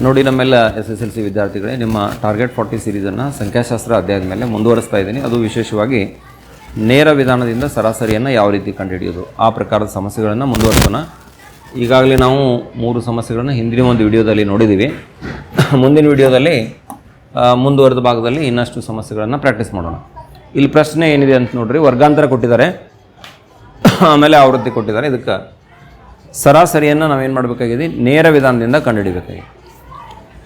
ನೋಡಿ ನಮ್ಮೆಲ್ಲ S S L C ವಿದ್ಯಾರ್ಥಿಗಳೇ, ನಿಮ್ಮ ಟಾರ್ಗೆಟ್ ಫಾರ್ಟಿ ಸೀರೀಸನ್ನು ಸಂಖ್ಯಾಶಾಸ್ತ್ರ ಅಧ್ಯಾಯದ ಮೇಲೆ ಮುಂದುವರಿಸ್ತಾ ಇದ್ದೀನಿ. ಅದು ವಿಶೇಷವಾಗಿ ನೇರ ವಿಧಾನದಿಂದ ಸರಾಸರಿಯನ್ನು ಯಾವ ರೀತಿ ಕಂಡುಹಿಡಿಯೋದು, ಆ ಪ್ರಕಾರದ ಸಮಸ್ಯೆಗಳನ್ನು ಮುಂದುವರಿಸೋಣ. ಈಗಾಗಲೇ ನಾವು ಮೂರು ಸಮಸ್ಯೆಗಳನ್ನು ಹಿಂದಿನ ಒಂದು ವಿಡಿಯೋದಲ್ಲಿ ನೋಡಿದ್ದೀವಿ ಮುಂದಿನ ವಿಡಿಯೋದಲ್ಲಿ ಮುಂದುವರೆದ ಭಾಗದಲ್ಲಿ ಇನ್ನಷ್ಟು ಸಮಸ್ಯೆಗಳನ್ನು ಪ್ರಾಕ್ಟೀಸ್ ಮಾಡೋಣ. ಇಲ್ಲಿ ಪ್ರಶ್ನೆ ಏನಿದೆ ಅಂತ ನೋಡ್ರಿ, ವರ್ಗಾಂತರ ಕೊಟ್ಟಿದ್ದಾರೆ. ಆಮೇಲೆ ಆವೃತ್ತಿ ಕೊಟ್ಟಿದ್ದಾರೆ. ಇದಕ್ಕೆ ಸರಾಸರಿಯನ್ನು ನಾವೇನು ಮಾಡಬೇಕಾಗಿದೆ? ನೇರ ವಿಧಾನದಿಂದ ಕಂಡುಹಿಡಿಬೇಕಾಗಿದೆ.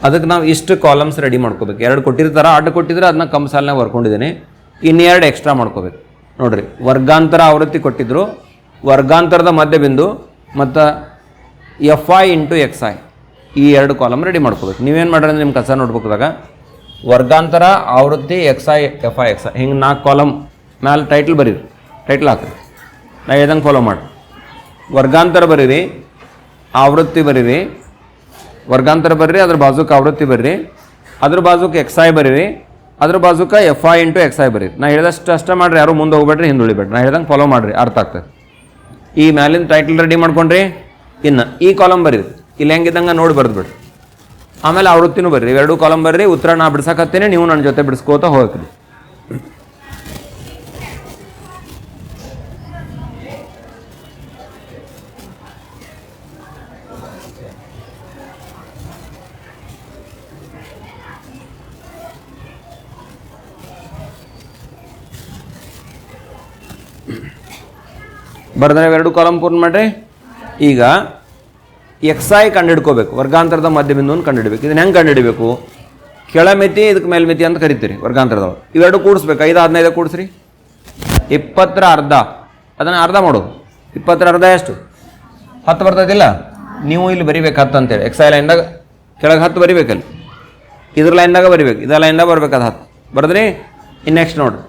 ಅದಕ್ಕೆ ನಾವು ಇಷ್ಟು ಕಾಲಮ್ಸ್ ರೆಡಿ ಮಾಡ್ಕೋಬೇಕು. ಎರಡು ಕೊಟ್ಟಿರ್ತಾರೆ ಆಟ ಕೊಟ್ಟಿದ್ರೆ ಅದನ್ನ ಕಮ್ ಸಾಲಿನಾಗ ಬರ್ಕೊಂಡಿದ್ದೀನಿ ಇನ್ನೆರಡು ಎಕ್ಸ್ಟ್ರಾ ಮಾಡ್ಕೋಬೇಕು. ನೋಡ್ರಿ, ವರ್ಗಾಂತರ ಆವೃತ್ತಿ ಕೊಟ್ಟಿದ್ರು. ವರ್ಗಾಂತರದ ಮಧ್ಯಬಿಂದು ಮತ್ತು F I into X I ಈ ಎರಡು ಕಾಲಮ್ ರೆಡಿ ಮಾಡ್ಕೋಬೇಕು. ನೀವೇನು ಮಾಡ್ರಿ ಅಂದ್ರೆ ನಿಮ್ಮ ಕಸ ನೋಡ್ಬೇಕಾದಾಗ ವರ್ಗಾಂತರ ಆವೃತ್ತಿ X I F I X I ಹಿಂಗೆ ನಾಲ್ಕು ಕಾಲಮ್ ಮ್ಯಾಲೆ ಟೈಟ್ಲ್ ಬರೀರಿ. ಟೈಟ್ಲ್ ಹಾಕ್ರಿ. ನಾ ಇದಂಗೆ ಫಾಲೋ ಮಾಡಿ ವರ್ಗಾಂತರ ಬರೀರಿ, ಆವೃತ್ತಿ ಬರೀರಿ ವರ್ಗಾಂತರ ಬರ್ರಿ, ಅದ್ರ ಬಾಜುಕ ಆವೃತ್ತಿ ಬರ್ರಿ. ಅದ್ರ ಬಾಜುಕ ಎಕ್ಸ್ ಐ ಬರೀರಿ. ಅದ್ರ ಬಾಜುಕ F I into X I ಬರೀರಿ. ನಾ ಹೇಳಿದಷ್ಟು ಅಷ್ಟೇ ಮಾಡ್ರಿ, ಯಾರು ಮುಂದೆ ಹೋಗ್ಬೇಡ್ರಿ, ಹಿಂದೆ ಉಳಿಬೇಡ್ರಿ. ನಾ ಹೇಳ್ದಂಗೆ ಫಾಲೋ ಮಾಡ್ರಿ, ಅರ್ಥ ಆಗ್ತದೆ. ಈ ಮ್ಯಾಲಿನ ಟೈಟಲ್ ರೆಡಿ ಮಾಡ್ಕೊಂಡ್ರಿ. ಇನ್ನು ಈ ಕಾಲಮ್ ಬರೀರಿ. ಇಲ್ಲಿ ಹೆಂಗಿದ್ದಂಗೆ ನೋಡಿ ಬರ್ದ್ಬಿಡ್ರಿ. ಆಮೇಲೆ ಆವೃತ್ತಿನೂ ಬರ್ರಿ. ಎರಡೂ ಕಾಲಮ್ ಬರ್ರಿ. ಉತ್ತರ ನಾ ಬಿಡ್ಸಕತ್ತೇನೆ, ನೀವು ನನ್ನ ಜೊತೆ ಬಿಡಿಸ್ಕೋತ ಹೋಗ್ರಿ. ಬರ್ದ್ರೆ ಎರಡು ಕಾಲಮ್ ಪೂರ್ಣ ಮಾಡ್ರಿ. ಈಗ ಎಕ್ಸ್ ಐ ಕಂಡುಹಿಡ್ಕೋಬೇಕು, ವರ್ಗಾಂತರದ ಮಧ್ಯಬಿಂದುವನ್ನು ಕಂಡುಹಿಡಬೇಕು. ಇದನ್ನ ಹೆಂಗೆ ಕಂಡುಹಿಡಬೇಕು? ಕೆಳಮಿತಿ ಇದಕ್ಕೆ ಮೇಲ್ಮಿತಿ ಅಂತ ಕರಿತೀರಿ, ವರ್ಗಾಂತರದೊಳಗೆ. ಇವೆರಡು ಕೂಡಿಸ್ಬೇಕು. ಐದು ಹದಿನೈದು ಕೂಡಿಸ್ರಿ. ಇಪ್ಪತ್ತರ ಅರ್ಧ. ಅದನ್ನು ಅರ್ಧ ಮಾಡೋದು ಇಪ್ಪತ್ತರ ಅರ್ಧ ಎಷ್ಟು? ಹತ್ತು ಬರ್ತೈತಿಲ್ಲ? ನೀವು ಇಲ್ಲಿ ಬರಿಬೇಕು ಹತ್ತು ಅಂತೇಳಿ. ಎಕ್ಸ್ ಐ ಲೈನ್ದಾಗ ಕೆಳಗೆ ಹತ್ತು ಬರಿಬೇಕಲ್ಲಿ. ಇದ್ರ ಲೈನ್ದಾಗ ಬರಿಬೇಕು. ಇದರ ಲೈನ್ದಾಗ ಬರ್ಬೇಕು ಅದು ಹತ್ತು. ಬರೆದ್ರಿ? ಇನ್ನು ನೆಕ್ಸ್ಟ್ ನೋಡ್ರಿ.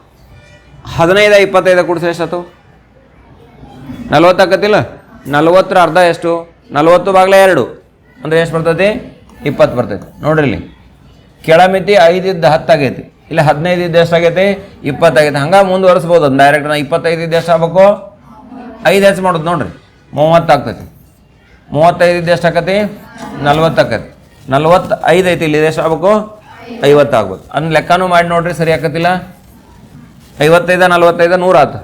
ಹದಿನೈದು, ಇಪ್ಪತ್ತೈದು ಕೂಡಿಸ್ರಿ ಎಷ್ಟಾಯ್ತು ಆಕತಿಲ್ಲ ನಲವತ್ತರ ಅರ್ಧ ಎಷ್ಟು? ನಲವತ್ತು ಬಾಗ್ಲ ಎರಡು. ಅಂದರೆ ಎಷ್ಟು ಬರ್ತೈತಿ? ಇಪ್ಪತ್ತು ಬರ್ತೈತಿ. ನೋಡ್ರಿ ಇಲ್ಲಿ. ಕೆಳಮಿತಿ ಐದಿದ್ದ ಹತ್ತಾಗೈತಿ ಇಲ್ಲ ಹದಿನೈದು ಇದ್ದು ಎಷ್ಟಾಗೈತಿ ಇಪ್ಪತ್ತಾಗೈತಿ ಹಂಗೆ ಮುಂದುವರಿಸ್ಬೋದು. ಅದು ಡೈರೆಕ್ಟ್ ನಾ ಇಪ್ಪತ್ತೈದು ಇದ್ದು ಎಷ್ಟು ಆಗ್ಬೇಕು? ಐದು ಹೆಚ್ಚು ಮಾಡೋದು ನೋಡ್ರಿ. ಮೂವತ್ತು ಆಗ್ತೈತಿ. ಮೂವತ್ತೈದು ಇದ್ದು ಎಷ್ಟು ಆಕತಿ ನಲ್ವತ್ತು ಆಕತಿ ನಲ್ವತ್ತು ಐದು ಐತಿ. ಇಲ್ಲಿ ಎಷ್ಟು ಆಗ್ಬೇಕು? ಐವತ್ತು ಆಗ್ಬೋದು ಅದನ್ನ ಲೆಕ್ಕನೂ ಮಾಡಿ ನೋಡ್ರಿ. ಸರಿ ಆಕತಿಲ್ಲ ಐವತ್ತೈದ, ನಲ್ವತ್ತೈದ ನೂರ ಆತು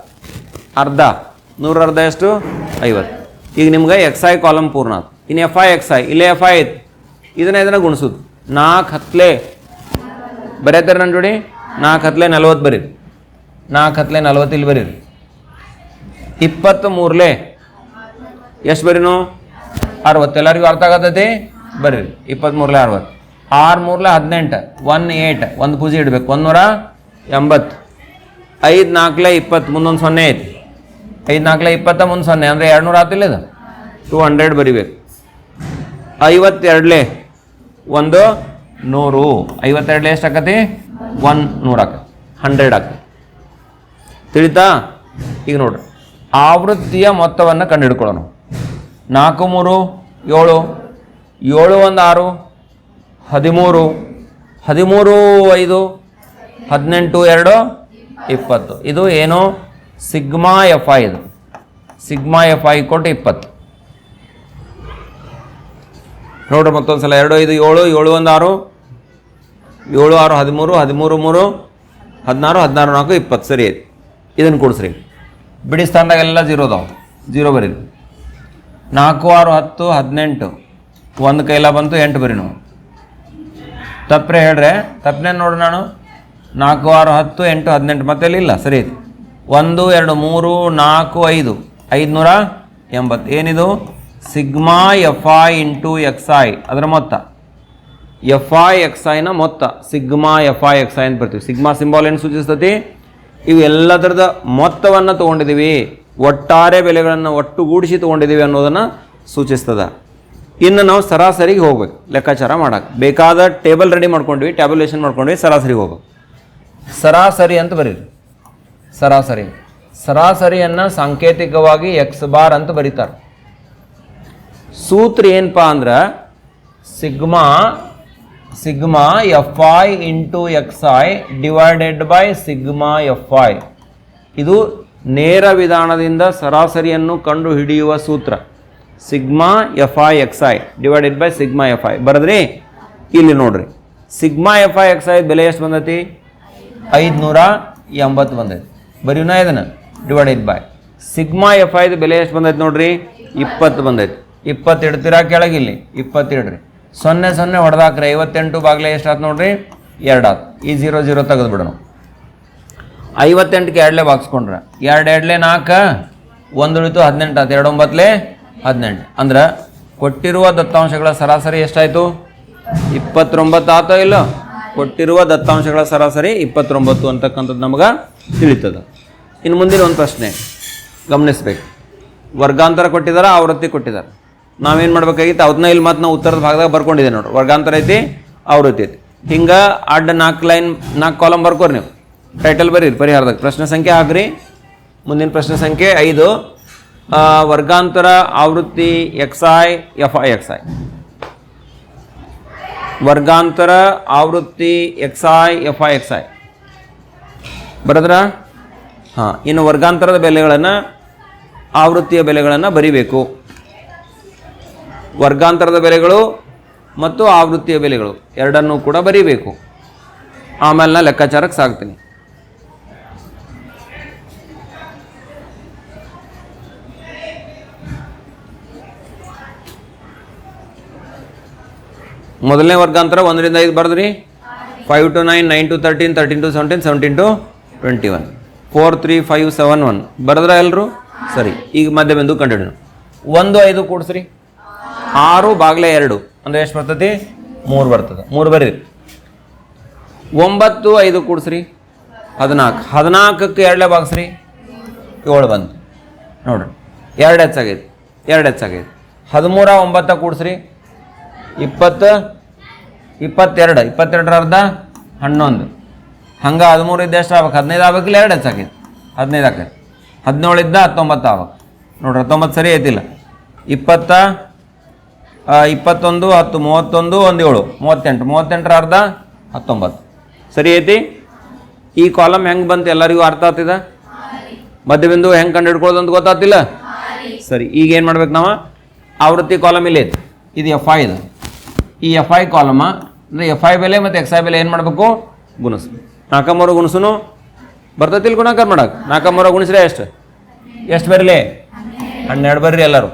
ಅರ್ಧ. ನೂರ ಅರ್ಧ ಎಷ್ಟು? ಐವತ್ತು. ಈಗ ನಿಮ್ಗೆ ಎಕ್ಸ್ ಐ ಕಾಲಮ್ ಪೂರ್ಣ ಆಯ್ತು ಇನ್ನು ಎಫ್ ಐ ಎಕ್ಸ್ ಐ ಇಲ್ಲೇ ಎಫ್ ಐ ಐತಿ. ಇದನ್ನ ಇದನ್ನ ಗುಣಿಸೋದು. ನಾಲ್ಕು ಹತ್ಲೆ. ಬರೀತಾರೆ ನನ್ನ ಜೋಡಿ? ನಾಲ್ಕು ಹತ್ಲೆ ನಲ್ವತ್ತು ಬರೀರಿ. ನಾಲ್ಕು ಹತ್ಲೆ ನಲ್ವತ್ತು ಇಲ್ಲಿ ಬರೀರಿ. ಇಪ್ಪತ್ತು ಮೂರ್ಲೆ. ಎಷ್ಟು ಬರೀನು? ಅರವತ್ತು. ಎಲ್ಲರಿಗೂ ಅರ್ಥ ಆಗತೈತಿ? ಬರ್ರಿ. ಇಪ್ಪತ್ತ್ಮೂರಲೆ ಅರವತ್ತು. ಆರು ಮೂರ್ಲೆ ಹದಿನೆಂಟು. One eight. ಒಂದು ಪೂಜೆ ಇಡಬೇಕು. ನೂರ ಎಂಬತ್ತು. ಐದು ನಾಲ್ಕಲೆ ಇಪ್ಪತ್ತು. ಮುಂದೊಂದು ಸೊನ್ನೆ ಐತಿ. ಐದು ನಾಲ್ಕು ಇಪ್ಪತ್ತ ಮುಂದೆ ಸೊನ್ನೆ ಅಂದರೆ ಎರಡು ನೂರ ಆತಿಲ್ಲ ಇದು ಟೂ ಹಂಡ್ರೆಡ್ ಬರಿಬೇಕು. ಐವತ್ತೆರಡಲೆ ಒಂದು ನೂರು. ಐವತ್ತೆರಡಲೆ ಎಷ್ಟು ಆಕತಿ? ಒನ್ ನೂರು ಆಕತಿ ಹಂಡ್ರೆಡ್ ಆಕತಿ ತಿಳಿತಾ? ಈಗ ನೋಡ್ರಿ. ಆವೃತ್ತಿಯ ಮೊತ್ತವನ್ನು ಕಂಡುಹಿಡ್ಕೊಳ್ಳೋಣ. ನಾಲ್ಕು ಮೂರು ಏಳು. ಏಳು ಒಂದು ಆರು. ಹದಿಮೂರು. ಹದಿಮೂರು ಐದು. ಹದಿನೆಂಟು ಎರಡು. ಇಪ್ಪತ್ತು. ಇದು ಏನು? ಸಿಗ್ಮಾ ಎಫ್ ಐ ಇದು ಸಿಗ್ಮಾ ಎಫ್ ಐ ಕೊಟ್ಟು ಇಪ್ಪತ್ತು. ನೋಡ್ರಿ ಮತ್ತೊಂದು ಸಲ ಎರಡು, ಐದು, ಏಳು ಏಳು, ಒಂದು, ಆರು. ಏಳು, ಆರು, ಹದಿಮೂರು ಹದಿಮೂರು, ಮೂರು, ಹದಿನಾರು ಹದಿನಾರು, ನಾಲ್ಕು, ಇಪ್ಪತ್ತು. ಸರಿ ಐತಿ ಇದನ್ನು ಕೊಡಿಸ್ರಿ. ಬಿಡಿ ಸ್ಥಾನದಾಗೆಲ್ಲ ಜೀರೋ ಅದಾವೆ. ಜೀರೋ ಬರೀರಿ. ನಾಲ್ಕು, ಆರು, ಹತ್ತು, ಹದಿನೆಂಟು. ಒಂದು ಕೈಲ ಬಂತು, ಎಂಟು ಬರೀ ನಾವು. ತಪ್ಪರೆ ಹೇಳ್ರೆ. ತಪ್ಪನೇ ನೋಡು ನಾನು. ನಾಲ್ಕು, ಆರು, ಹತ್ತು, ಎಂಟು, ಹದಿನೆಂಟು. ಮತ್ತೆ ಇಲ್ಲಿ? ಇಲ್ಲ ಸರಿ ಐತಿ ಒಂದು, ಎರಡು, ಮೂರು, ನಾಲ್ಕು, ಐದು. ಐದುನೂರ ಎಂಬತ್ತು ಏನಿದು? Sigma f i into x i ಅದರ ಮೊತ್ತ. ಎಫ್ ಐ ಎಕ್ಸ್ ಐನ ಮೊತ್ತ. Sigma f i x i ಅಂತ ಬರ್ತೀವಿ. ಸಿಗ್ಮಾ ಸಿಂಬಾಲ್ ಏನು ಸೂಚಿಸ್ತತಿ? ಇವೆಲ್ಲದರದ ಮೊತ್ತವನ್ನು ತೊಗೊಂಡಿದ್ದೀವಿ ಒಟ್ಟಾರೆ ಬೆಲೆಗಳನ್ನು ಒಟ್ಟುಗೂಡಿಸಿ ತೊಗೊಂಡಿದ್ದೀವಿ ಅನ್ನೋದನ್ನು ಸೂಚಿಸ್ತದ. ಇನ್ನು ನಾವು ಸರಾಸರಿಗೆ ಹೋಗ್ಬೇಕು. ಲೆಕ್ಕಾಚಾರ ಮಾಡಕ್ಕೆ ಬೇಕಾದ ಟೇಬಲ್ ರೆಡಿ ಮಾಡ್ಕೊಂಡ್ವಿ, ಟ್ಯಾಬ್ಯುಲೇಷನ್ ಮಾಡ್ಕೊಂಡ್ವಿ, ಸರಾಸರಿಗೆ ಹೋಗ್ಬೇಕು. ಸರಾಸರಿ ಅಂತ ಬರೀರಿ. ಸರಾಸರಿ. ಸರಾಸರಿಯನ್ನು ಸಾಂಕೇತಿಕವಾಗಿ ಎಕ್ಸ್ ಬಾರ್ ಅಂತ ಬರೀತಾರೆ. ಸೂತ್ರ ಏನಪ್ಪ ಅಂದ್ರೆ sigma sigma f i into x i divided by sigma f i. ಇದು ನೇರ ವಿಧಾನದಿಂದ ಸರಾಸರಿಯನ್ನು ಕಂಡು ಹಿಡಿಯುವ ಸೂತ್ರ. Sigma f i x i divided by sigma f i. ಬರೆದ್ರಿ? ಇಲ್ಲಿ ನೋಡ್ರಿ. Sigma f i x i ಬೆಲೆ ಎಷ್ಟು ಬಂದೈತಿ? ಐದುನೂರ ಎಂಬತ್ತು ಬಂದೈತಿ. ಬರೀನಾ ಇದನ್ನು ಡಿವೈಡೆಡ್ ಬೈ ಸಿಗ್ಮಾ ಎಫ್ ಐದು ಬೆಲೆ ಎಷ್ಟು ಬಂದೈತೆ ನೋಡ್ರಿ? ಇಪ್ಪತ್ತು ಬಂದೈತೆ. ಇಪ್ಪತ್ತು ಇಡ್ತೀರಾ ಕೆಳಗಿಲ್ಲಿ ಇಪ್ಪತ್ತಿಡ್ರಿ ಸೊನ್ನೆ ಸೊನ್ನೆ ಹೊಡೆದಾಕ್ರಿ ಐವತ್ತೆಂಟು ಬಾಗಿಲೆ ಎಷ್ಟು ಆಯ್ತು ನೋಡ್ರಿ? ಎರಡು ಆತು. ಈ ಜೀರೋ ಜೀರೋ ತೆಗೆದು ಬಿಡೋಣ. ಐವತ್ತೆಂಟಕ್ಕೆ ಎರಡಲೇ ಬಾಗಿಸ್ಕೊಂಡ್ರೆ ಎರಡು ಎರಡಲೇ ನಾಲ್ಕು, ಒಂದು ಉಳಿತು ಹದಿನೆಂಟು ಆತು. ಎರಡು ಒಂಬತ್ತಲೇ ಹದಿನೆಂಟು. ಅಂದ್ರೆ ಕೊಟ್ಟಿರುವ ದತ್ತಾಂಶಗಳ ಸರಾಸರಿ ಎಷ್ಟಾಯಿತು? ಇಪ್ಪತ್ತೊಂಬತ್ತು ಆತೋ ಇಲ್ಲೋ? ಕೊಟ್ಟಿರುವ ದತ್ತಾಂಶಗಳ ಸರಾಸರಿ ಇಪ್ಪತ್ತೊಂಬತ್ತು ಅಂತಕ್ಕಂಥದ್ದು ನಮಗೆ ತಿಳಿತದೆ. ಇನ್ನು ಮುಂದಿನ ಒಂದು ಪ್ರಶ್ನೆ. ಗಮನಿಸ್ಬೇಕು. ವರ್ಗಾಂತರ ಕೊಟ್ಟಿದ್ದಾರೆ ಆವೃತ್ತಿ ಕೊಟ್ಟಿದ್ದಾರೆ ನಾವೇನು ಮಾಡ್ಬೇಕಾಗಿತ್ತು? ಅದನ್ನ ಇಲ್ಲಿ ಮತ್ತು ನಾವು ಉತ್ತರದ ಭಾಗದಾಗ ಬರ್ಕೊಂಡಿದ್ದೆ ನೋಡಿ. ವರ್ಗಾಂತರ ಐತಿ, ಆವೃತ್ತಿ ಐತಿ. ಹಿಂಗೆ ಅಡ್ಡ ನಾಲ್ಕು ಲೈನ್, ನಾಲ್ಕು ಕಾಲಮ್ ಬರ್ಕೋರಿ ನೀವು. ಟೈಟಲ್ ಬರೀರಿ, ಪರಿಹಾರದಾಗ. ಪ್ರಶ್ನೆ ಸಂಖ್ಯೆ ಹಾಕ್ರಿ ಮುಂದಿನ ಪ್ರಶ್ನೆ ಸಂಖ್ಯೆ ಐದು. ವರ್ಗಾಂತರ, ಆವೃತ್ತಿ x i f i x i ವರ್ಗಾಂತರ, ಆವೃತ್ತಿ x i f i x i ಬರದ್ರ? ಹಾಂ, ಇನ್ನು ವರ್ಗಾಂತರದ ಬೆಲೆಗಳನ್ನು, ಆವೃತ್ತಿಯ ಬೆಲೆಗಳನ್ನು ಬರಿಬೇಕು. ವರ್ಗಾಂತರದ ಬೆಲೆಗಳು ಮತ್ತು ಆವೃತ್ತಿಯ ಬೆಲೆಗಳು ಎರಡನ್ನೂ ಕೂಡ ಬರಿಬೇಕು. ಆಮೇಲೆ ನಾ ಲೆಕ್ಕಾಚಾರಕ್ಕೆ ಸಾಗ್ತೀನಿ. ಮೊದಲನೇ ವರ್ಗಾಂತರ ಒಂದರಿಂದ ಐದು ಬರೆದ್ರಿ? Five to nine nine to thirteen thirteen to seventeen seventeen to twenty one four three five seven one ಬರೆದ್ರ ಎಲ್ಲರೂ ಸರಿ, ಈಗ ಮಧ್ಯ ಬಿಂದು ಕಂಟಿನ್ಯೂ ಒಂದು ಐದು ಕೂಡಿಸ್ರಿ. ಆರು ಬಾಗ್ಲೆ ಎರಡು. ಅಂದರೆ ಎಷ್ಟು ಬರ್ತತಿ? ಮೂರು ಬರ್ತದೆ. ಮೂರು ಬರೀರಿ. ಒಂಬತ್ತು ಐದು ಕೂಡಿಸ್ರಿ. ಹದಿನಾಲ್ಕು. ಹದಿನಾಲ್ಕಕ್ಕೆ ಎರಡೇ ಬಾಗಿಸ್ರಿ. ಏಳು ಬಂತು. ನೋಡ್ರಿ. ಎರಡು ಹೆಚ್ಚಾಗೈತಿ. ಎರಡು ಹೆಚ್ಚಾಗೈತಿ. ಹದಿಮೂರ ಒಂಬತ್ತ ಕೂಡಿಸ್ರಿ. ಇಪ್ಪತ್ತು, ಇಪ್ಪತ್ತೆರಡು, ಇಪ್ಪತ್ತೆರಡರ ಅರ್ಧ, ಹನ್ನೊಂದು. ಹಂಗೆ ಹದಿಮೂರು ಇದ್ದ ಎಷ್ಟು ಆಗ್ಬೇಕು? ಹದಿನೈದು ಆಗ್ಬೇಕಿಲ್ಲ, ಎರಡು ಹೆಚ್ಚಾಕೈತಿ ಹದಿನೈದು ಹದಿನೇಳು ಇದ್ದ ಹತ್ತೊಂಬತ್ತು ಆಗ್ಬೇಕು. ನೋಡ್ರಿ, ಹತ್ತೊಂಬತ್ತು ಸರಿ ಐತಿಲ್ಲ. ಇಪ್ಪತ್ತ ಇಪ್ಪತ್ತೊಂದು, ಹತ್ತು, ಮೂವತ್ತೊಂದು, ಒಂದು ಏಳು. ಮೂವತ್ತೆಂಟು. ಮೂವತ್ತೆಂಟರ ಅರ್ಧ, ಹತ್ತೊಂಬತ್ತು. ಸರಿ ಐತಿ? ಈ ಕಾಲಮ್ ಹೆಂಗೆ ಬಂತು? ಎಲ್ಲರಿಗೂ ಅರ್ಥ ಆಗ್ತಿದ? ಮಧ್ಯಬಿಂದು ಹೆಂಗೆ ಕಂಡು ಹಿಡ್ಕೊಳ್ಳೋದು ಅಂತ ಗೊತ್ತಾಗ್ತಿಲ್ಲ? ಸರಿ, ಈಗ ಏನು ಮಾಡ್ಬೇಕು ನಾವು? ಆವೃತ್ತಿ ಕಾಲಮ್ ಇಲ್ಲಿ ಐತಿ? ಇದು ಎಫ್ ಐ ಇದು. ಈ ಎಫ್ ಐ ಕಾಲಮ, ಅಂದರೆ ಎಫ್ ಐ ಬೆಲೆ ಮತ್ತು ಎಕ್ಸ್ ಐ ಬೆಲೆ ಏನು ಮಾಡಬೇಕು? ಗುಣಿಸ್ಬೇಕು ನಾಲ್ಕಮ್ಮೂರು ಗುಣಿಸುನು ಬರ್ತೈತಿಲ್ ಗುಣಾಕಾರ ಮಾಡಕ್ಕೆ ನಾಲ್ಕಮ್ಮೂರ ಗುಣಿಸ್ರೆ ಎಷ್ಟು? ಎಷ್ಟು ಬರಲಿ? ಹನ್ನೆರಡು ಬರ್ರಿ ಎಲ್ಲರೂ.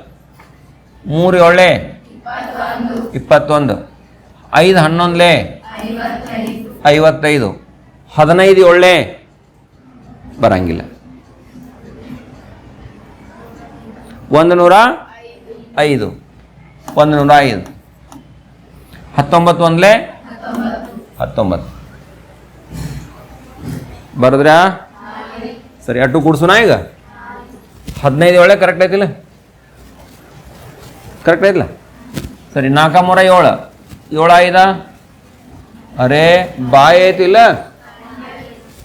ಮೂರು ಏಳೆ ಇಪ್ಪತ್ತೊಂದು. ಐದು ಹನ್ನೊಂದ್ಲೇ? ಐವತ್ತೈದು. ಹದಿನೈದು ಏಳೆ ಬರಂಗಿಲ್ಲ. ಒಂದು ನೂರ ಐದು. ಒಂದು ನೂರ ಐದು. ಹತ್ತೊಂಬತ್ತು ಒಂದಲೇ ಹತ್ತೊಂಬತ್ತು. ಬರದ್ರಾ ಸರಿ ಅಟ್ಟು ಕೂಡ್ಸುನಾ ಈಗ. ಹದಿನೈದು ಏಳೆ ಕರೆಕ್ಟ್ ಐತಿಲ್ಲ. ಕರೆಕ್ಟ್ ಐತಿಲ್ಲ? ಸರಿ ನಾಲ್ಕ ಮೂರ ಏಳು. ಏಳು ಐದ? ಅರೆ, ಬಾಯ್ ಐತಿಲ್ಲ?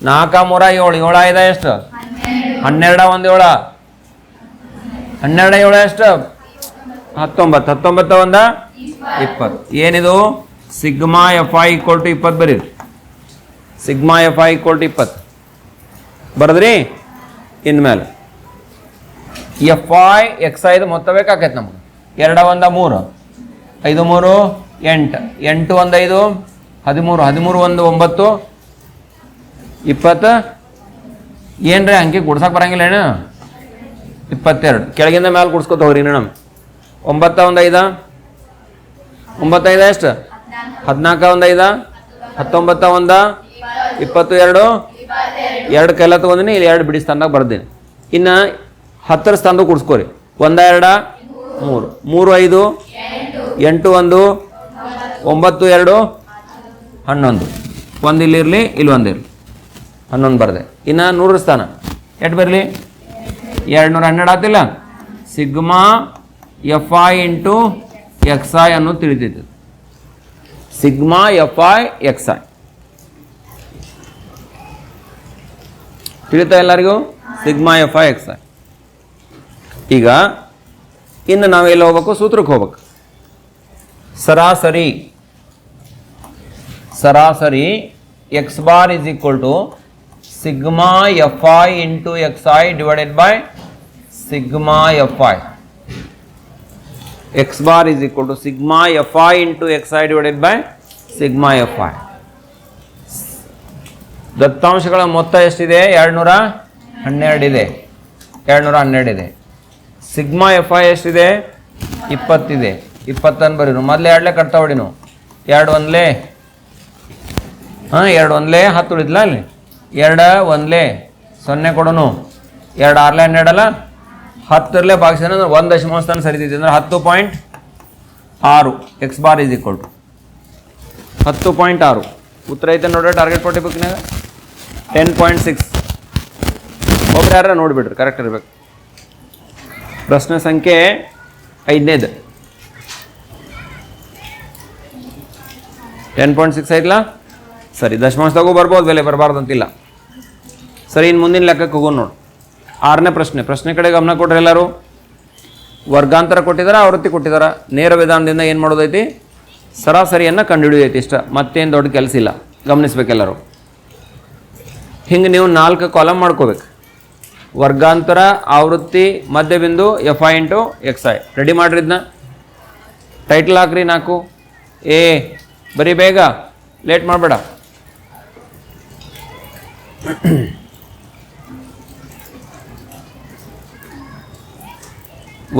ನಾಲ್ಕ ಮೂರ ಏಳು. ಏಳು ಐದ ಎಷ್ಟು? ಹನ್ನೆರಡ ಒಂದು ಏಳ. ಹನ್ನೆರಡ ಏಳು ಎಷ್ಟು? ಹತ್ತೊಂಬತ್ತು. ಹತ್ತೊಂಬತ್ತ ಒಂದ? ಇಪ್ಪತ್ತು. ಏನಿದು? Sigma f i equal to ಇಪ್ಪತ್ತು ಬರೀರಿ. Sigma f i equal to ಇಪ್ಪತ್ತು. ಬರದ್ರಿ? ಇನ್ಮೇಲೆ ಎಫ್ ಐ ಎಕ್ಸ್ ಐದು ಮೊತ್ತ ಬೇಕಾಕೈತೆ ನಮ್ಗೆ. ಎರಡ ಒಂದ ಮೂರು. ಐದು ಮೂರು ಎಂಟು. ಎಂಟು ಒಂದು ಐದು ಹದಿಮೂರು. ಹದಿಮೂರು ಒಂದು ಒಂಬತ್ತು. ಇಪ್ಪತ್ತು. ಏನ್ರಿ ಅಂಕಿ ಗುಡ್ಸಕ್ಕೆ ಬರಂಗಿಲ್ಲ ಏನು? ಇಪ್ಪತ್ತೆರಡು. ಕೆಳಗಿಂದ ಮೇಲೆ ಗುಡ್ಸ್ಕೊತ ಹೋಗ್ರಿ ನಮ್ಮ ಒಂಬತ್ತ ಒಂದು ಐದ. ಒಂಬತ್ತೈದ ಎಷ್ಟು? ಹದಿನಾಲ್ಕ ಒಂದು ಐದ. ಹತ್ತೊಂಬತ್ತ ಒಂದ. ಇಪ್ಪತ್ತು ಎರಡು. ಎರಡು ಕೈಲ ತೊಗೊಂಡಿನಿ, ಇಲ್ಲಿ ಎರಡು ಬಿಡಿ ಸ್ಥಾನದಾಗ ಬರ್ದೀನಿ. ಇನ್ನು ಹತ್ತರ ಸ್ಥಾನದಾಗ ಕೂಡಿಸ್ಕೋರಿ. ಒಂದ, ಎರಡ, ಮೂರು. ಮೂರು, ಐದು, ಎಂಟು, ಒಂದು, ಒಂಬತ್ತು, ಎರಡು, ಹನ್ನೊಂದು. ಒಂದು ಇಲ್ಲಿರಲಿ ಇಲ್ಲಿ ಒಂದು ಇರಲಿ. ಹನ್ನೊಂದು ಬರದೆ. ಇನ್ನು ನೂರರ ಸ್ಥಾನ. ಎಷ್ಟು ಬರಲಿ? ಎರಡು ನೂರ ಹನ್ನೆರಡು ಆತಿಲ್ಲ? Sigma f i into x i ಅನ್ನೋದು ತಿಳಿದಿದ್ದು sigma f i, x i. ತಿಳಿತಾ ಎಲ್ಲರಿಗೂ? Sigma f i x i. ಈಗ, ಇನ್ನು ನಾವೆಲ್ಲ ಹೋಗ್ಬೇಕು, ಸೂತ್ರಕ್ಕೆ ಹೋಗ್ಬೇಕು. ಸರಾಸರಿ ಸರಾಸರಿ x bar is equal to sigma f i into x i divided by sigma f i. X bar is equal to sigma f i into x i divided by sigma f i. ದತ್ತಾಂಶಗಳ ಮೊತ್ತ ಎಷ್ಟಿದೆ? ಎರಡುನೂರ ಹನ್ನೆರಡಿದೆ. ಎರಡುನೂರ ಹನ್ನೆರಡಿದೆ. Sigma F I ಎಷ್ಟಿದೆ? ಇಪ್ಪತ್ತಿದೆ. ಇಪ್ಪತ್ತನ್ನು ಬರೀನು ಮೊದಲು ಎರಡಲೇ ಕಟ್ತಾ ಹೊಡಿನು. ಎರಡು ಒಂದಲೇ? ಹಾಂ, ಎರಡು ಒಂದಲೇ ಹತ್ತು ಉಳಿದ್ಲ ಅಲ್ಲಿ? ಎರಡು ಒಂದಲೇ ಸೊನ್ನೆ ಕೊಡೋನು. ಎರಡು ಆರ್ಲೆ ಹನ್ನೆರಡಲ್ಲ ಹತ್ತರಲ್ಲೇ ಭಾಗಿಸಿದ್ರೆ ಒಂದು ದಶಮಾಂಶ ಸ್ಥಾನ ಸರಿತೈತಿ. ಅಂದ್ರೆ ಹತ್ತು ಪಾಯಿಂಟ್ ಆರು. X bar is equal to ಹತ್ತು ಪಾಯಿಂಟ್ ಆರು. ಉತ್ತರ ಐತೆ ನೋಡ್ರಿ ಟಾರ್ಗೆಟ್ ಪಟ್ಟಿ ಬುಕ್ನಾಗ ಟೆನ್ ಪಾಯಿಂಟ್ ಸಿಕ್ಸ್ ಒಬ್ರು ಯಾರ ನೋಡಿಬಿಡ್ರಿ ಕರೆಕ್ಟ್ ಇರಬೇಕು. ಪ್ರಶ್ನೆ ಸಂಖ್ಯೆ ಐದನೇದು. ಟೆನ್ ಪಾಯಿಂಟ್ ಸಿಕ್ಸ್ ಐತ್ಲಾ ಸರಿ, ದಶಮಾಂಶದಾಗೂ ಬರ್ಬೋದು, ಬೆಲೆ ಬರಬಾರ್ದು ಅಂತಿಲ್ಲ. ಸರಿ ಇನ್ನು ಮುಂದಿನ ಲೆಕ್ಕಕ್ಕೆ ಹೋಗೋಣ ನೋಡಿ. ಆರನೇ ಪ್ರಶ್ನೆ ಪ್ರಶ್ನೆ ಕಡೆ ಗಮನ ಕೊಟ್ರೆ ಎಲ್ಲರೂ? ವರ್ಗಾಂತರ ಕೊಟ್ಟಿದಾರ, ಆವೃತ್ತಿ ಕೊಟ್ಟಿದ್ದಾರೆ ನೇರ ವಿಧಾನದಿಂದ ಏನು ಮಾಡೋದೈತಿ? ಸರಾಸರಿಯನ್ನು ಕಂಡುಹಿಡಿಯೈತಿ ಇಷ್ಟ, ಮತ್ತೇನು ದೊಡ್ಡ ಕೆಲಸ ಇಲ್ಲ. ಗಮನಿಸ್ಬೇಕೆಲ್ಲರೂ ಹಿಂಗೆ ನೀವು ನಾಲ್ಕು ಕಾಲಮ್ ಮಾಡ್ಕೋಬೇಕು. ವರ್ಗಾಂತರ, ಆವೃತ್ತಿ, ಮಧ್ಯಬಿಂದು f i into x i ready ಮಾಡ್ರಿ ಇದನ್ನ ಟೈಟ್ಲ್ ಹಾಕ್ರಿ ನಾಲ್ಕು. ಏ, ಬರೀ ಬೇಗ. ಲೇಟ್ ಮಾಡಬೇಡ.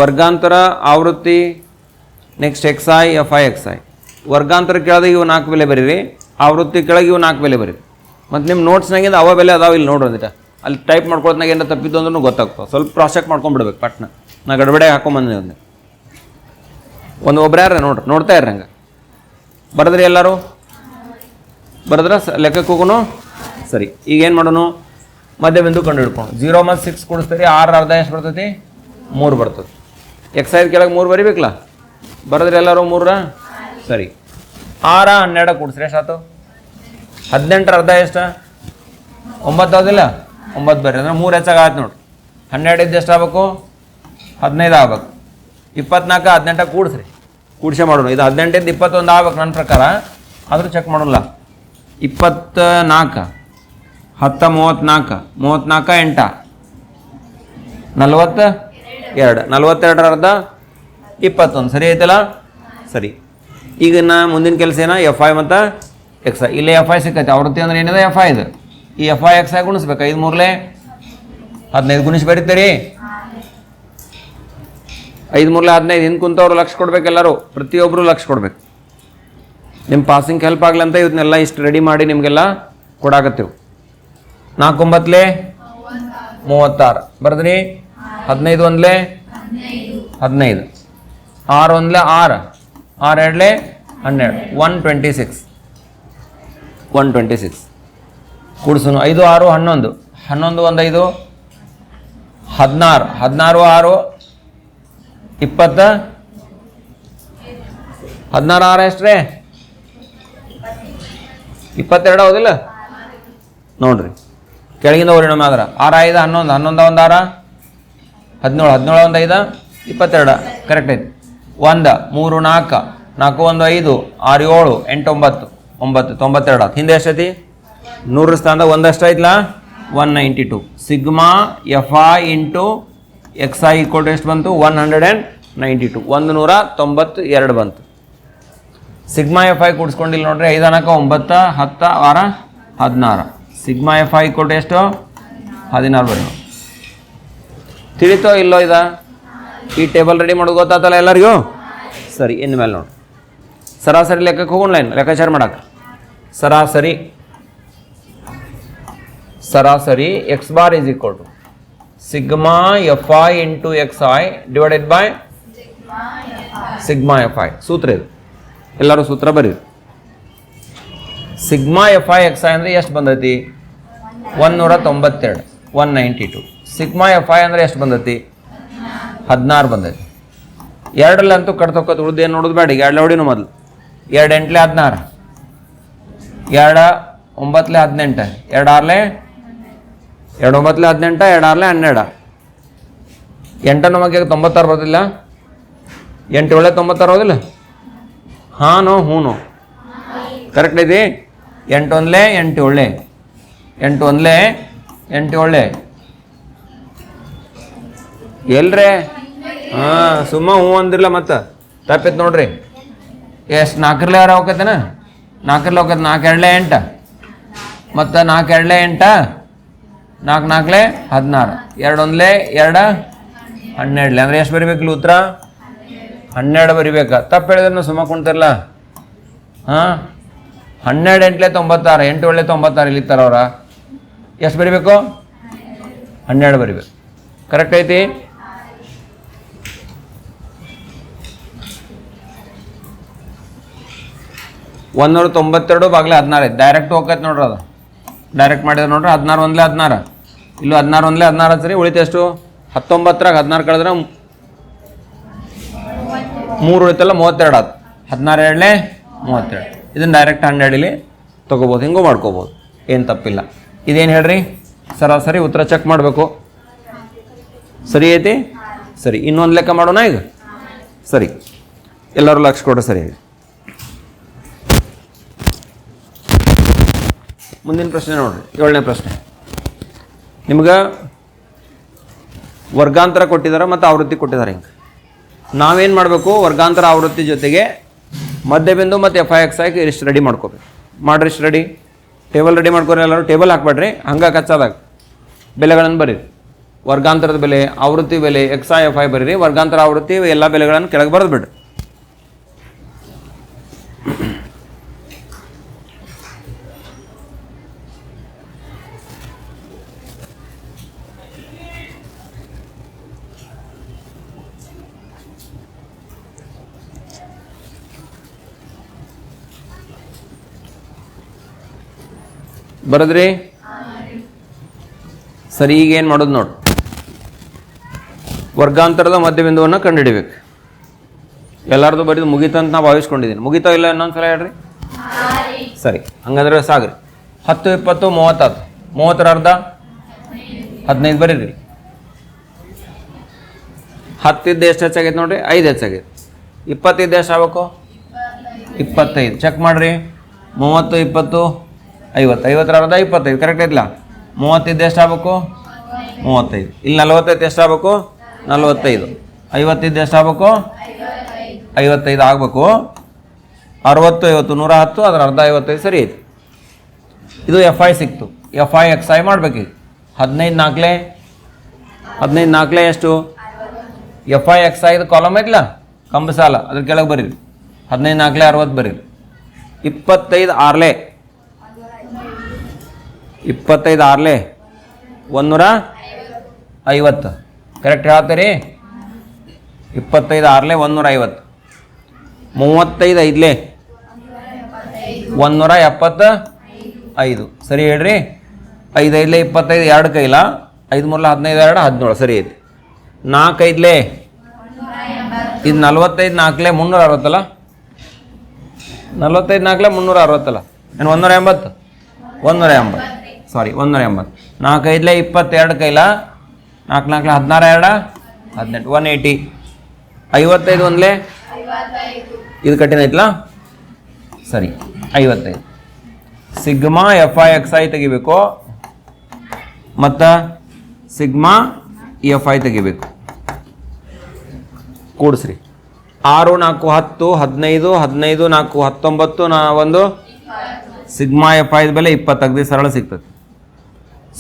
ವರ್ಗಾಂತರ, ಆವೃತ್ತಿ next x i f i x i ವರ್ಗಾಂತರ ಕೆಳಗೆ ಇವು ನಾಲ್ಕು ಬೆಲೆ ಬರೀರಿ. ಆವೃತ್ತಿ ಕೆಳಗೆ ಇವು ನಾಲ್ಕು ಬೆಲೆ ಬರೀರಿ. ಮತ್ತು ನಿಮ್ಮ ನೋಟ್ಸ್ನಾಗಿಂದ ಅವ ಬೆಲೆ ಅದಾವ ಇಲ್ಲಿ ನೋಡ್ರಿ ಅಂದಿಟ್ಟ ಅಲ್ಲಿ ಟೈಪ್ ಮಾಡ್ಕೊಳ್ತಾಗ ಏನಾರ ತಪ್ಪಿದ್ದು ಅಂದ್ರೂ ಗೊತ್ತಾಗ್ತದೆ. ಸ್ವಲ್ಪ ಕ್ರಾಸ್ ಚೆಕ್ ಮಾಡ್ಕೊಂಡ್ಬಿಡ್ಬೇಕು ಪಟ್ನ. ನಾ ಗಡಬಡೆ ಹಾಕೊಂಬಂದೆ ಒಂದು ಒಂದು ಒಬ್ರು ಯಾರ ನೋಡ್ರಿ. ನೋಡ್ತಾ ಇರ್ರಿ ಹಂಗೆ. ಬರೆದ್ರಿ ಎಲ್ಲರೂ? ಬರದ್ರ ಸ ಲೆಕ್ಕಕ್ಕೆ ಸರಿ. ಈಗ ಏನು ಮಾಡೋನು? ಮಧ್ಯ ಬಿಂದು ಕಂಡು ಹಿಡ್ಕೊಂಡು ಜೀರೋ ಮತ್ತು ಸಿಕ್ಸ್ ಕೊಡಿಸ್ತೀರಿ. ಆರು ಅರ್ಧ ಎಷ್ಟು ಬರ್ತೈತಿ? ಮೂರು ಬರ್ತದೆ. ಎಕ್ಸೈಸ್ ಕೆಳಗೆ ಮೂರು ಬರಿಬೇಕಲ್ಲ ಬರದ್ರಿ ಎಲ್ಲರೂ ಮೂರ ಸರಿ. ಆರ ಹನ್ನೆರಡು ಕೊಡಿಸ್ರಿ. ಎಷ್ಟಾಯ್ತು ಹದಿನೆಂಟರ ಅರ್ಧ ಎಷ್ಟು? ಒಂಬತ್ತು ಆಗೋದಿಲ್ಲ ಒಂಬತ್ತು ಬರ್ರಿ, ಅಂದ್ರೆ ಮೂರು ಹೆಚ್ಚಾಗ ಆಯ್ತು ನೋಡ್ರಿ ಹನ್ನೆರಡು ಇದ್ದು ಎಷ್ಟು ಆಗ್ಬೇಕು? ಹದಿನೈದು ಆಗ್ಬೇಕು. ಇಪ್ಪತ್ನಾಲ್ಕು ಹದಿನೆಂಟಾಗ ಕೂಡಿಸ್ರಿ. ಕೂಡಿಸೇ ಮಾಡೋಣ. ಇದು ಹದಿನೆಂಟಿಂದ ಇಪ್ಪತ್ತೊಂದು ಆಗ್ಬೇಕು ನನ್ನ ಪ್ರಕಾರ. ಆದರೂ ಚೆಕ್ ಮಾಡೋಲ್ಲ. ಇಪ್ಪತ್ತ ನಾಲ್ಕು ಹತ್ತ ಮೂವತ್ತ್ನಾಲ್ಕು ಮೂವತ್ತ್ನಾಲ್ಕು ಎಂಟ. ನಲ್ವತ್ತ? ಎರಡು. ನಲ್ವತ್ತೆರಡರ ಅರ್ಧ, ಇಪ್ಪತ್ತೊಂದು. ಸರಿ ಐತಲ್ಲ? ಸರಿ. ಈಗ ನಾ ಮುಂದಿನ ಕೆಲಸ ಏನ? ಎಫ್ ಐ ಮತ್ತು ಎಕ್ಸ್ ಇಲ್ಲೇ ಎಫ್ ಐ ಸಿಕ್ಕೈತೆ. ಆವೃತ್ತಿ ಅಂದ್ರೆ ಏನಿದೆ? ಎಫ್ ಐ ಇದು. ಈ ಎಫ್ ಐ ಎಕ್ಸ್ ಐ ಗುಣಿಸ್ಬೇಕು. ಐದು ಮೂರಲೆ ಹದಿನೈದು ಗುಣಿಸಿ ಬರೀತೀರಿ ಐದು ಮೂರಲೆ ಹದಿನೈದು. ಹಿಂದೆ ಕುಂತವ್ರು ಲಕ್ಷ ಕೊಡ್ಬೇಕು ಎಲ್ಲರೂ. ಪ್ರತಿಯೊಬ್ಬರು ಲಕ್ಷ ಕೊಡ್ಬೇಕು. ನಿಮ್ಮ ಪಾಸಿಂಗ್ ಹೆಲ್ಪ್ ಆಗ್ಲಂತ ಇವನ್ನೆಲ್ಲ ಇಷ್ಟು ರೆಡಿ ಮಾಡಿ ನಿಮಗೆಲ್ಲ ಕೊಡಾಕತ್ತೀವಿ. ನಾಲ್ಕೊಂಬತ್ಲೆ ಮೂವತ್ತಾರು. ಬರದ್ರಿ? ಹದಿನೈದು ಒಂದ್ಲೆ ಹದಿನೈದು. ಆರು ಒಂದ್ಲೆ ಆರು. ಆರು ಎರಡ್ಲೆ ಹನ್ನೆರಡು. One twenty six one twenty six ಕೂಡಿಸೋನು ಐದು, ಆರು, ಹನ್ನೊಂದು. ಹನ್ನೊಂದು ಒಂದು ಐದು ಹದಿನಾರು. ಹದಿನಾರು, ಆರು, ಇಪ್ಪತ್ತ. ಹದಿನಾರು, ಆರು ಎಷ್ಟ್ರೇ? ಇಪ್ಪತ್ತೆರಡು ಹೌದಿಲ್ಲ? ನೋಡ್ರಿ. ಕೆಳಗಿಂದ ಓರಿಣ ಆದ್ರೆ. ಆರು, ಐದು, ಹನ್ನೊಂದು. ಹನ್ನೊಂದು, ಒಂದು, ಆರ. ಹದಿನೇಳು ಹದಿನೇಳು, ಒಂದು, ಐದು. ಇಪ್ಪತ್ತೆರಡು. ಕರೆಕ್ಟ್ ಐತಿ. ಒಂದು, ಮೂರು, ನಾಲ್ಕು. ನಾಲ್ಕು, ಒಂದು, ಐದು. ಆರು, ಏಳು, ಎಂಟು ಒಂಬತ್ತು, ತೊಂಬತ್ತೆರಡು. ಆತು ಹಿಂದೆ ಎಷ್ಟೈತಿ? ನೂರ ಸ್ಥಾನದಾಗ ಒಂದಷ್ಟು ಐತ್ಲಾ? One ninety two sigma, f i into x i equal ಎಷ್ಟು ಬಂತು? One hundred and ninety two ಒಂದು ನೂರ ತೊಂಬತ್ತು ಎರಡು ಬಂತು. ಸಿಗ್ಮಾ, ಎಫ್ ಐ ಕೂಡಿಸ್ಕೊಂಡಿಲ್ಲ ನೋಡ್ರಿ. ಐದು ಅನಕ ಒಂಬತ್ತು, ಹತ್ತು, ಆರ, ಹದಿನಾರು. ಸಿಗ್ಮಾ, ಎಫ್ ಐ ಕೊಟ್ಟು ಎಷ್ಟು? ಹದಿನಾರು ಬರೋ ತಿಳಿತೋ ಇಲ್ಲೋ ಇದ? ಈ ಟೇಬಲ್ ರೆಡಿ ಮಾಡೋದು ಗೊತ್ತಾತಲ್ಲ ಎಲ್ಲರಿಗೂ? ಸರಿ, ಇನ್ಮೇಲೆ ಮೇಲೆ ನೋಡಿ. ಸರಾಸರಿ ಲೆಕ್ಕಕ್ಕೆ ಹೋಗೋಣ ಏನು ಲೆಕ್ಕಾಚಾರ ಮಾಡಕ್ಕೆ. ಸರಾಸರಿ ಸರಾಸರಿ x bar is equal to sigma f i into x i divided by sigma f i ಸೂತ್ರ ಇದು. ಎಲ್ಲರೂ ಸೂತ್ರ ಬರೀರಿ. Sigma f i x i ಅಂದರೆ ಎಷ್ಟು ಬಂದೈತಿ? ಒನ್ನೂರ ತೊಂಬತ್ತೆರಡು one ninety two sigma f i ಅಂದರೆ ಎಷ್ಟು ಬಂದೈತಿ? ಹದಿನಾರು ಬಂದೈತಿ. ಎರಡಲ್ಲಂತೂ ಕಡ್ತೊಕ್ಕತ್ತು ಉಳ್ದು ಏನು ನೋಡೋದು ಬೇಡ ಈಗ ಎರಡು ನೋಡಿನು ಮೊದಲು. ಎರಡು ಎಂಟ್ಲೆ ಹದಿನಾರು. ಎರಡ ಒಂಬತ್ತಲೆ ಹದಿನೆಂಟು. ಎರಡು ಆರ್ಲೆ? ಎರಡು ಒಂಬತ್ತಲೆ ಹದಿನೆಂಟು, ಎರಡು ಆರ್ಲೆ ಹನ್ನೆರಡು. ಎಂಟು ನಮಗೆ ತೊಂಬತ್ತಾರು ಬರೋದಿಲ್ಲ. ಎಂಟು ಒಳ್ಳೆ ತೊಂಬತ್ತಾರು ಹೋದಿಲ್ಲ? ಹಾಂ ನೋ ಹ್ಞೂ ನೋ ಕರೆಕ್ಟ್ ಐತಿ? ಎಂಟು ಒಂದ್ಲೆ, ಎಂಟು ಒಳ್ಳೆ. ಎಂಟು ಒಂದ್ಲೆ, ಎಂಟು ಒಳ್ಳೆ. ಎಲ್ರೇ? ಹಾಂ, ಸುಮ್ಮ ಹೂ ಅಂದಿರಲ್ಲ ಮತ್ತೆ. ತಪ್ಪಿತ್ತು ನೋಡ್ರಿ. ಎಷ್ಟು ನಾಲ್ಕರ್ಲೆ ಯಾರು ಹೋಗತ್ತೇನ? ನಾಲ್ಕರಲ್ಲಿ ಹೋಗತ್ತೆ. ನಾಲ್ಕು ಎರಡಲೆ ಎಂಟ. ಮತ್ತು ನಾಲ್ಕು ಎರಡಲೆ ಎಂಟ? ನಾಲ್ಕು ನಾಲ್ಕಲೆ ಹದಿನಾರು. ಎರಡೊಂದಲೆ ಎರಡ ಹನ್ನೆರಡಲೆ. ಅಂದರೆ ಎಷ್ಟು ಬರಿಬೇಕಿಲ್ಲ ಉತ್ತರ? ಹನ್ನೆರಡು ಬರಿಬೇಕಾ? ತಪ್ಪು ಹೇಳಿದ್ರೆ ಸುಮ್ಮ ಕುಣ್ತಿರಲ್ಲ ಹಾಂ? ಹನ್ನೆರಡು ಎಂಟ್ಲೆ ತೊಂಬತ್ತಾರು, ಎಂಟು ಒಳ್ಳೆ ತೊಂಬತ್ತಾರು ಇಲ್ಲಿ ಅವ್ರ ಎಷ್ಟು ಬರಿಬೇಕು? ಹನ್ನೆರಡು ಬರಿಬೇಕು. ಕರೆಕ್ಟ್ ಐತಿ? ಒಂದೂರ ತೊಂಬತ್ತೆರಡು ಬಾಗ್ಲೆ ಹದಿನಾರು ಐತೆ. ಡೈರೆಕ್ಟ್ ಹೋಗತ್ತೆ ನೋಡ್ರಿ ಅದು. ಡೈರೆಕ್ಟ್ ಮಾಡಿದ್ರೆ ನೋಡ್ರಿ ಹದಿನಾರು ಒಂದ್ಲೆ ಹದಿನಾರು. ಇಲ್ಲೂ ಹದಿನಾರು ಒಂದ್ಲೆ ಹದಿನಾರು ಸರಿ ಉಳಿತು ಎಷ್ಟು? ಹತ್ತೊಂಬತ್ತರಾಗ ಹದಿನಾರು ಕಳೆದ್ರೆ ಮೂರು ಉಳಿತಲ್ಲ ಮೂವತ್ತೆರಡು ಆತು. ಹದಿನಾರು ಎರಡನೇ ಮೂವತ್ತೆರಡು. ಇದನ್ನು ಡೈರೆಕ್ಟ್ ಹನ್ನೆರಡು ಇಲ್ಲಿ ತೊಗೋಬೋದು, ಹಿಂಗೂ ಮಾಡ್ಕೋಬೋದು. ಏನು ತಪ್ಪಿಲ್ಲ. ಇದೇನು ಹೇಳ್ರಿ? ಸರಾಸರಿ ಉತ್ತರ ಚೆಕ್ ಮಾಡಬೇಕು. ಸರಿ ಐತಿ? ಸರಿ, ಇನ್ನೊಂದು ಲೆಕ್ಕ ಮಾಡೋಣ ಈಗ ಸರಿ. ಎಲ್ಲರೂ ಲಕ್ಷ ಕೊಡ್ರಿ ಸರಿ ಮುಂದಿನ ಪ್ರಶ್ನೆ ನೋಡ್ರಿ, ಏಳನೇ ಪ್ರಶ್ನೆ. ನಿಮ್ಗೆ ವರ್ಗಾಂತರ ಕೊಟ್ಟಿದ್ದಾರೆ ಮತ್ತು ಆವೃತ್ತಿ ಕೊಟ್ಟಿದ್ದಾರೆ ಹಿಂಗೆ. ನಾವೇನು ಮಾಡಬೇಕು? ವರ್ಗಾಂತರ ಆವೃತ್ತಿ ಜೊತೆಗೆ ಮಧ್ಯಬಿಂದು ಮತ್ತು ಎಫ್ ಐ ಎಕ್ಸ್ ಆಗಿ ಇಷ್ಟು ರೆಡಿ ಮಾಡ್ಕೋಬೇಕು. ಮಾಡ್ರಿ ಇಷ್ಟು ರೆಡಿ ಟೇಬಲ್ ರೆಡಿ ಮಾಡ್ಕೊರಿ ಎಲ್ಲರೂ. ಟೇಬಲ್ ಹಾಕ್ಬೇಡ್ರಿ. ಹಂಗೆ ಕಚ್ಚಾದಾಗ. ಬೆಲೆಗಳನ್ನು ಬರೀರಿ. ವರ್ಗಾಂತರದ ಬೆಲೆ, ಆವೃತ್ತಿ ಬೆಲೆ ಎಕ್ಸ್ ಐ ಎಫ್ ಐ ಬರೀರಿ. ವರ್ಗಾಂತರ, ಆವೃತ್ತಿ ಎಲ್ಲ ಬೆಲೆಗಳನ್ನು ಕೆಳಗೆ ಬರೆದು ಬಿಡ್ರಿ. ಬರದ್ರಿ? ಸರಿ, ಈಗ ಏನು ಮಾಡೋದು ನೋಡಿ. ವರ್ಗಾಂತರದ ಮಧ್ಯಬಿಂದುವನ್ನು ಕಂಡುಹಿಡಿಬೇಕು. ಎಲ್ಲರದು ಬರೀದು ಅಂತ ನಾವು ಭಾವಿಸ್ಕೊಂಡಿದ್ದೀನಿ ಮುಗಿತಾ ಇಲ್ಲ ಇನ್ನೊಂದು ಸಲ ಹೇಳ್ರಿ. ಸರಿ, ಹಂಗಂದ್ರೆ ಸಾಗ್ರಿ. ಹತ್ತು, ಇಪ್ಪತ್ತು ಮೂವತ್ತಾತು ಮೂವತ್ತರ ಅರ್ಧ? ಹದಿನೈದು ಬರೀರಿ. ಹತ್ತಿದ್ದು ಎಷ್ಟು ಹೆಚ್ಚಾಗೈತೆ ನೋಡ್ರಿ? ಐದು ಹೆಚ್ಚಾಗೈತೆ ಇಪ್ಪತ್ತೈದು ಎಷ್ಟು ಆಗ್ಬೇಕು? ಇಪ್ಪತ್ತೈದು. ಚೆಕ್ ಮಾಡ್ರಿ. ಮೂವತ್ತು, ಇಪ್ಪತ್ತು ಐವತ್ತು ಐವತ್ತರ ಅರ್ಧ ಇಪ್ಪತ್ತೈದು ಕರೆಕ್ಟ್ ಐತಿಲ್ಲ? ಮೂವತ್ತೈದು ಎಷ್ಟು ಆಗ್ಬೇಕು? ಮೂವತ್ತೈದು. ಇಲ್ಲಿ ನಲ್ವತ್ತೈದು ಎಷ್ಟು ಆಗ್ಬೇಕು? ನಲ್ವತ್ತೈದು. ಐವತ್ತೈದು ಎಷ್ಟು ಆಗ್ಬೇಕು? ಐವತ್ತೈದು ಆಗಬೇಕು. ಅರವತ್ತು, ಐವತ್ತು, ನೂರ ಹತ್ತು, ಅದರ ಅರ್ಧ ಐವತ್ತೈದು ಸರಿ ಐತಿ. ಇದು ಎಫ್ ಐ ಸಿಕ್ತು. ಎಫ್ ಐ ಎಕ್ಸ್ ಐ ಮಾಡಬೇಕೀಗ ಹದಿನೈದು ನಾಲ್ಕಲೆ? ಹದಿನೈದು ನಾಲ್ಕಲೆ ಎಷ್ಟು? ಎಫ್ ಐ ಎಕ್ಸ್ ಐದು ಕಾಲಮ್ ಐತಿಲ್ಲ? ಕಂಬ ಸಾಲ ಅದ್ರ ಕೆಳಗೆ ಬರೀರಿ. ಹದಿನೈದು ನಾಲ್ಕಲೆ, ಅರವತ್ತು ಬರೀರಿ. ಇಪ್ಪತ್ತೈದು ಆರ್ಲೆ? ಇಪ್ಪತ್ತೈದು ಆರ್ಲೆ? ಒಂದೂರ ಐವತ್ತು. ಕರೆಕ್ಟ್ ಹೇಳ್ತೀರಿ? ಇಪ್ಪತ್ತೈದು ಆರ್ಲೆ, ಒಂದೂರ ಐವತ್ತು. ಮೂವತ್ತೈದು ಐದ್ಲೆ? ಒಂದೂರ ಎಪ್ಪತ್ತು ಐದು. ಸರಿ ಹೇಳ್ರಿ? ಐದು ಐದ್ಲೆ, ಇಪ್ಪತ್ತೈದು ಎರಡು ಕೈಲ? ಐದು ಮೂರಲ ಹದಿನೈದು ಎರಡು, ಹದಿನೇಳು. ಸರಿ ಐತಿ ನಾಲ್ಕು ಐದ್ಲೆ? ಇದು ನಲ್ವತ್ತೈದು ನಾಲ್ಕಲೆ, ಮುನ್ನೂರ ಅರವತ್ತಲ್ಲ? ನಲ್ವತ್ತೈದು ನಾಲ್ಕಲೆ, ಮುನ್ನೂರ ಅರವತ್ತಲ್ಲ? ಏನು, ಒಂದೂರ ಎಂಬತ್ತು? ಒಂದೂರ ಎಂಬತ್ತು. ಸಾರಿ ಒಂದೂರ ಎಂಬತ್ತು. ನಾಲ್ಕು ಐದ್ಲೆ ಇಪ್ಪತ್ತೆರಡು ಕೈಲ. ನಾಲ್ಕು ನಾಲ್ಕು ಹದಿನಾರು ಎರಡ. ಹದಿನೆಂಟು ಒನ್ ಏಯ್ಟಿ ಐವತ್ತೈದು ಒಂದ್ಲೆ? ಇದು ಕಠಿಣ ಐತಲ್ಲ ಸರಿ ಐವತ್ತೈದು. Sigma f i x i ತೆಗಿಬೇಕು. ಮತ್ತು ಸಿಗ್ಮಾ ಎಫ್ ಐ ತೆಗಿಬೇಕು. ಕೂಡಿಸ್ರಿ. ಆರು ನಾಲ್ಕು ಹತ್ತು ಹದಿನೈದು ಹದಿನೈದು ನಾಲ್ಕು ಹತ್ತೊಂಬತ್ತು ನಾ ಒಂದು. ಸಿಗ್ಮಾ ಎಫ್ ಐದ ಬೆಲೆ ಇಪ್ಪತ್ತು. ಅಗದಿ ಸರಳ ಸಿಗ್ತದೆ.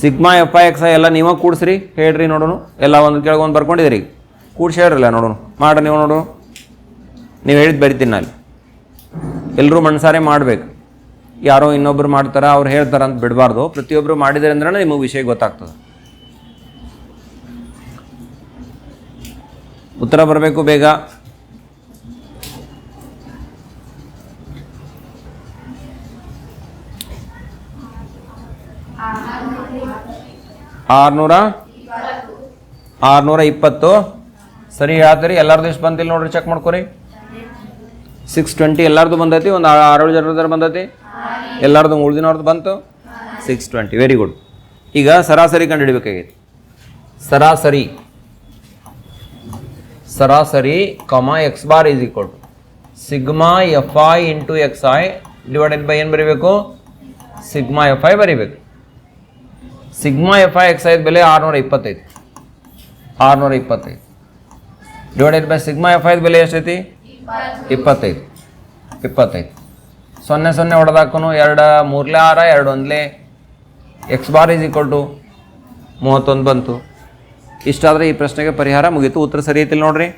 Sigma f i x i ಎಲ್ಲ ನೀವೇ ಕೂಡಿಸ್ರಿ, ಹೇಳ್ರಿ ನೋಡೋಣ ಎಲ್ಲ ಒಂದು ಕೆಳಗೆ ಒಂದು ಬರ್ಕೊಂಡಿದ್ದೀರಿ. ಕೂಡ್ಸಿ ಹೇಳ್ರಲ್ಲ ನೋಡೋಣ ಮಾಡ್ರಿ ನೀವು ನೋಡೋಣ ನೀವು ಹೇಳಿದ್ದು ಬರಿತೀನಿ ನಾನು. ಎಲ್ಲರೂ ಮನ್ಸಾರೆ ಮಾಡಬೇಕು. ಯಾರೋ ಇನ್ನೊಬ್ರು ಮಾಡ್ತಾರೆ, ಅವ್ರು ಹೇಳ್ತಾರ ಅಂತ ಬಿಡಬಾರ್ದು. ಪ್ರತಿಯೊಬ್ಬರು ಮಾಡಿದ್ರೆ ಅಂದ್ರೆ ನಿಮಗೆ ವಿಷಯ ಗೊತ್ತಾಗ್ತದೆ. ಉತ್ತರ ಬರಬೇಕು ಬೇಗ. ಆರ್ನೂರ? ಆರುನೂರ ಇಪ್ಪತ್ತು. ಸರಿ, ಹೇಳ್ತೀರಿ. ಎಲ್ಲರದ್ದು ಎಷ್ಟು ಬಂತಿಲ್ಲ ನೋಡ್ರಿ ಚೆಕ್ ಮಾಡ್ಕೊರಿ. ಸಿಕ್ಸ್ ಟ್ವೆಂಟಿ ಎಲ್ಲಾರ್ದು ಬಂದೈತಿ? ಒಂದು ಆರೇಳು ಜನರದ್ದು ಬಂದೈತಿ? ಎಲ್ಲರದು ಉಳ್ದಿನವ್ರದ್ದು ಬಂತು? ಸಿಕ್ಸ್ ಟ್ವೆಂಟಿ ವೆರಿ ಗುಡ್ ಈಗ ಸರಾಸರಿ ಕಂಡುಹಿಡಬೇಕಾಗೈತಿ. ಸರಾಸರಿ. ಸರಾಸರಿ ಕಮ x bar is equal to sigma f i into x i divided by ಏನು ಬರೀಬೇಕು? ಸಿಗ್ಮಾ ಎಫ್ ಐ ಬರೀಬೇಕು. ಸಿಗ್ಮಾ ಎಫ್ ಐ ಎಕ್ಸ್ ಐದು ಬೆಲೆ ಆರುನೂರ ಇಪ್ಪತ್ತೈದು. ಆರುನೂರ ಇಪ್ಪತ್ತೈದು. ಡಿವೈಡೆಡ್ ಬೈ ಸಿಗ್ಮಾ ಎಫ್ ಐದು ಬೆಲೆ ಎಷ್ಟೈತಿ? ಇಪ್ಪತ್ತೈದು. ಇಪ್ಪತ್ತೈದು. ಸೊನ್ನೆ ಸೊನ್ನೆ ಹೊಡೆದಾಕೂ ಎರಡು ಮೂರಲೇ ಆರ, ಎರಡು ಒಂದಲೇ x bar is equal to ಮೂವತ್ತೊಂದು ಬಂತು. ಇಷ್ಟಾದರೆ ಈ ಪ್ರಶ್ನೆಗೆ ಪರಿಹಾರ ಮುಗೀತು. ಉತ್ತರ ಸರಿ ಐತಿಲ್ಲ ನೋಡ್ರಿ.